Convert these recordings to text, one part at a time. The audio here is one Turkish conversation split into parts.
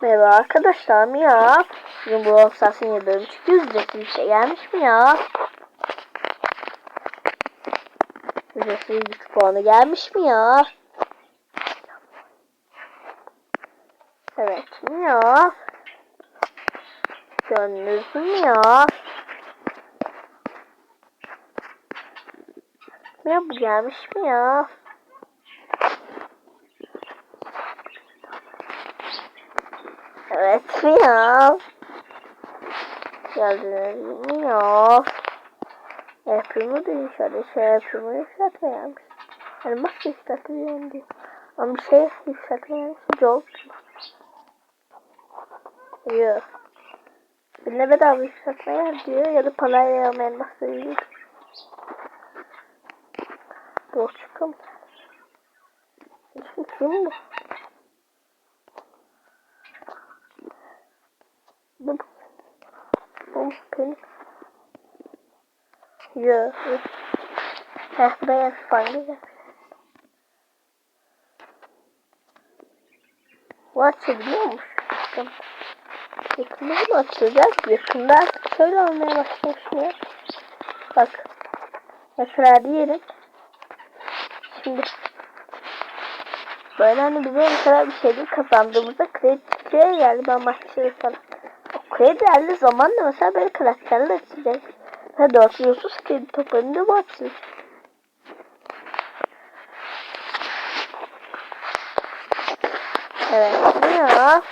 Merhaba arkadaşlar mi ya? Bugün bu Offsas'ın yıldırım çünkü ücretsiz bir şey gelmiş mi ya? Ücretsiz güç puanı gelmiş mi ya? Evet mi ya? Gönlünüz mü ya? Ya bu gelmiş mi ya? Mi ya? Geldiniz mi ya? Yapımı da yükseldi. Şey yapımı yükseltmeyenmiş. Yani bak yükseltmeyen diyor. Ama bir şey yükseltmeyen çok. Yok. Birine bedava yükseltmeyen diyor ya da parayla almayan nasıl diyor. Borç çıkım. Şimdi kim bu? Bu bu benim. Yok. Heh fanlı gel. Bu açabiliyormuş. Yakında mı açılacak? Yakında şöyle olmaya başlamış ya. Bak. Mesela diyelim. Şimdi böyle hani bize mesela bir şeyleri kazandığımızda kredi çıkıyor yani ben maçları falan. O kredi geldiği zaman da mesela böyle karakterler açacak. Ve 430 kredi toplarında bu açılır. Evet. Ne ya?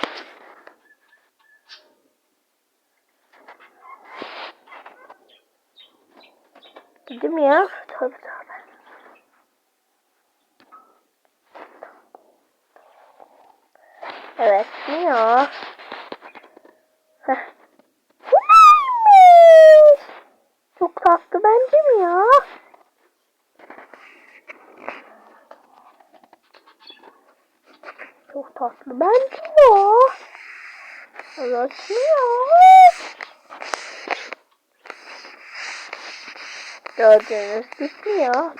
Dedim ya. Tabii tabii. Evet. Ne ya? Heh. Bu neymiş? Çok tatlı bence mi ya? Çok tatlı bence ya? Gördüğünüz gibi ya.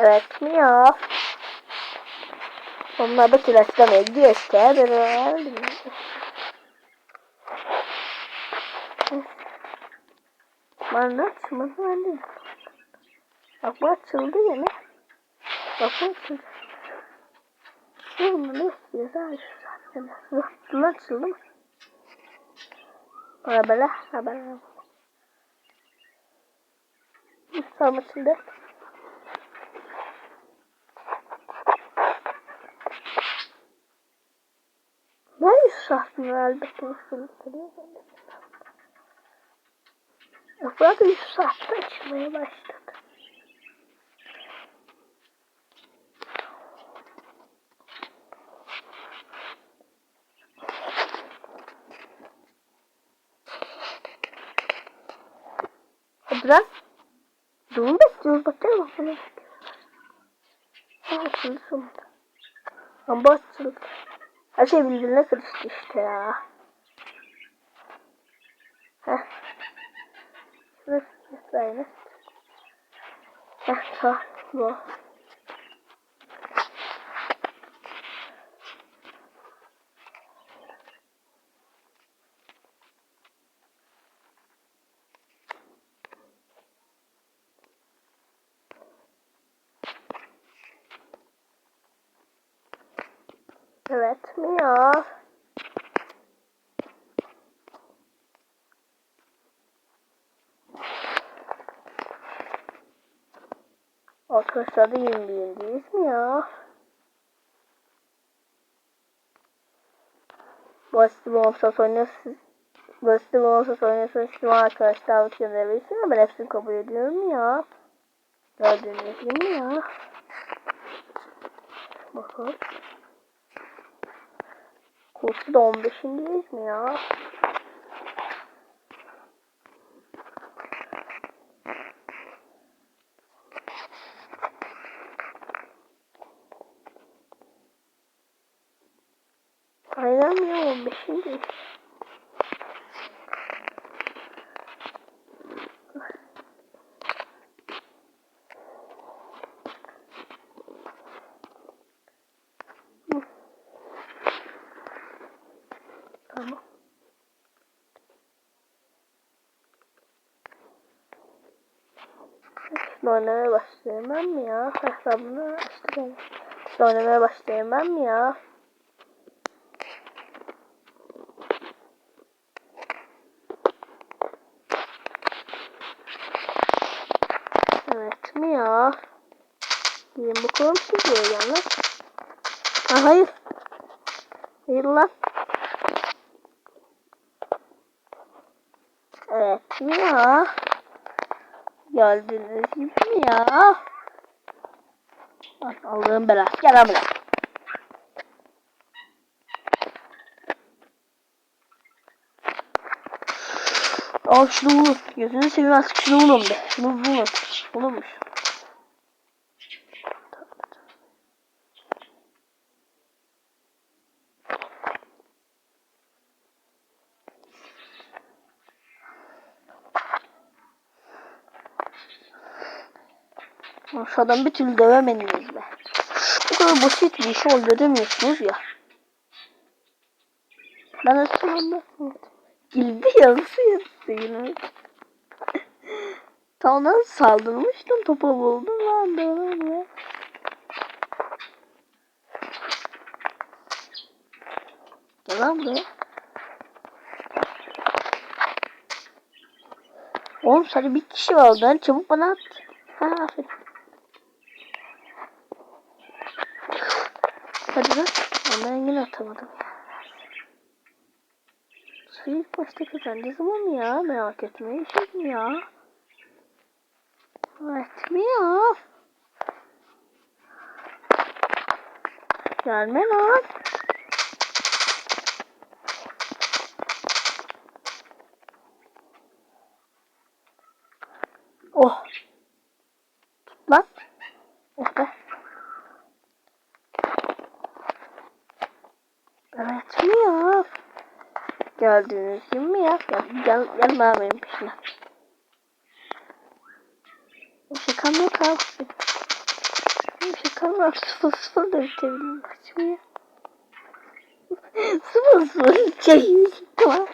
Evet mi ya? Onlar da tıraşlamaya gidiyor işte. Öğrendim. Bana açmadı. Bak bu açıldı yine. Bak bu açıldı. Bunu ne istiyorsa açıldı. Bunu açıldı mı? Arabala, arabala. Tamam açıldı. Şahsın elbette nasıl bitiriyor? Yaprak 100 saatte. Hadi lan. Bekliyoruz bakıyor bak bana. Ha açıldı sonunda. Ama açıldı. Her şey birbirine karıştı işte ya. Heh. Şurası mesela. Heh sağ. Bu. Evet mi ya? Arkadaşlar da yeni değiliz mi ya? Basit bir olsa oynasın. Basit bir olsa oynasın. Şu arkadaşlar davet gönderebilirsin ama ben hepsini kabul ediyorum ya. Gördüğünüz gibi ya. Bakın. Kursu da 15'indeyiz mi ya? Aynen ya 15'indeyiz. Şimdi oynamaya başlayayım ben mi ya? Hesabını açtım. Şimdi oynamaya başlayayım ben mi ya? Evet mi ya? Diyeyim bakalım siz böyle lan. Ha, hayır. Hayır lan. Evet mi ya? Geldiniz gibi mi ya? Ay, Allah'ın belası. Gel buraya. Al şunu vurun. Gözünü seveyim artık şunu vurun be. Şunu vurun. Vurulmuş. Lan Şu adamı bir türlü dövemediniz be. Bu kadar basit bir işi öldüremiyorsunuz ya. Ben evet. Girdi yarısı yarısı yine. Tam ona saldırmıştım topa buldum lan böyle. Gel lan buraya. Oğlum sadece bir kişi var oradan çabuk bana at. Ha aferin. Hadi lan. Ama yine atamadım. Suyu ilk başta mı ya? Merak etme. Işık mı ya? Evet mi ya? Gelme lan. Oh. Tut lan. Oh be. Evet mi ya? Gördüğünüz gibi mi ya? Gel, gel, gel bana benim peşine. Şakam yok abi. Şakam yok. Sıfır sıfır da bitebilirim. Kaç mı ya? sıfır sıfır. Çekil. Tamam.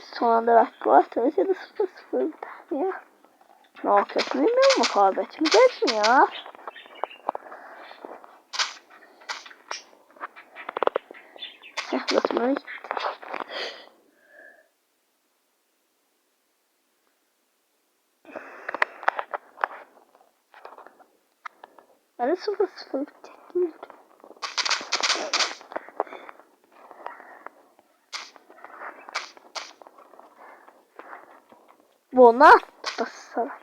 Son anda belki var. Tabii de sıfır sıfır biter ya? Ne yapıyorsun bilmiyorum mu kaybetmeyeceğiz mi ya? Heh. Ben de sıfır sıfır bitecek gibi duruyor. Buna tutasa. Hadi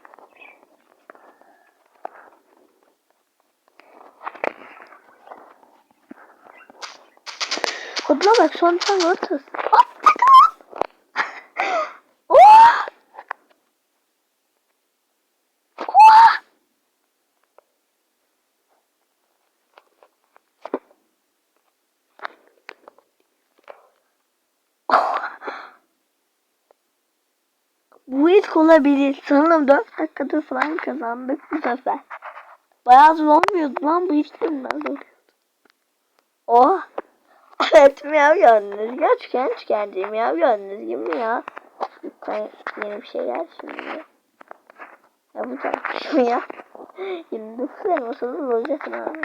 lan bak son tane atız. Attık lan. Oh! Oh! Bu ilk olabilir. Sanırım 4 dakikada falan kazandık bu sefer. Bayağı zor olmuyordu lan bu ilk günden oluyordu. Oh. Evet miyav gördünüz. Gerçekten çıkardı miyav gördünüz gibi mi ya? Lütfen yeni bir şey gel şimdi. Yapacağım şimdi ya. 29 elmasını bulacaksın abi.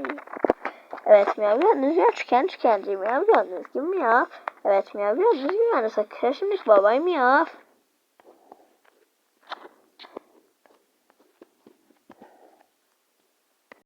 Evet miyav gördünüz. Gerçekten çıkardı miyav gördünüz gibi mi ya? Evet miyav gördünüz gibi yani sakın şimdi babay miyav.